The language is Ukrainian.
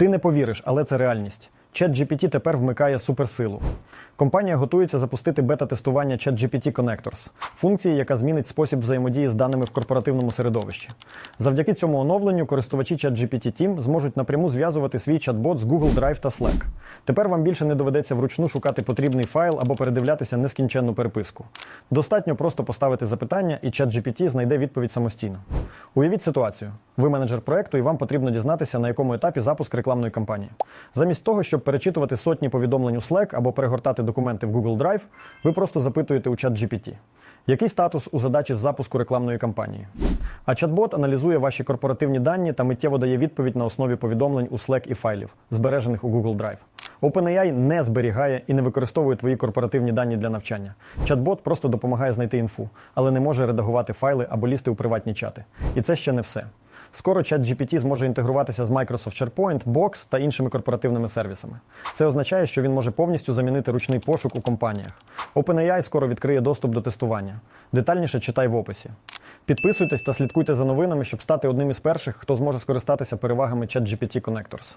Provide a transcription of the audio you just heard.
Ти не повіриш, але це реальність. ChatGPT тепер вмикає суперсилу. Компанія готується запустити бета-тестування ChatGPT Connectors, функції, яка змінить спосіб взаємодії з даними в корпоративному середовищі. Завдяки цьому оновленню користувачі ChatGPT Team зможуть напряму зв'язувати свій чат-бот з Google Drive та Slack. Тепер вам більше не доведеться вручну шукати потрібний файл або передивлятися нескінченну переписку. Достатньо просто поставити запитання, і ChatGPT знайде відповідь самостійно. Уявіть ситуацію: ви менеджер проекту, і вам потрібно дізнатися, на якому етапі запуск рекламної кампанії. Замість того, щоб перечитувати сотні повідомлень у Slack або перегортати документи в Google Drive, ви просто запитуєте у ChatGPT. Який статус у задачі з запуску рекламної кампанії? А чат-бот аналізує ваші корпоративні дані та миттєво дає відповідь на основі повідомлень у Slack і файлів, збережених у Google Drive. OpenAI не зберігає і не використовує твої корпоративні дані для навчання. Чат-бот просто допомагає знайти інфу, але не може редагувати файли або лізти у приватні чати. І це ще не все. Скоро ChatGPT зможе інтегруватися з Microsoft SharePoint, Box та іншими корпоративними сервісами. Це означає, що він може повністю замінити ручний пошук у компаніях. OpenAI скоро відкриє доступ до тестування. Детальніше читай в описі. Підписуйтесь та слідкуйте за новинами, щоб стати одним із перших, хто зможе скористатися перевагами ChatGPT Connectors.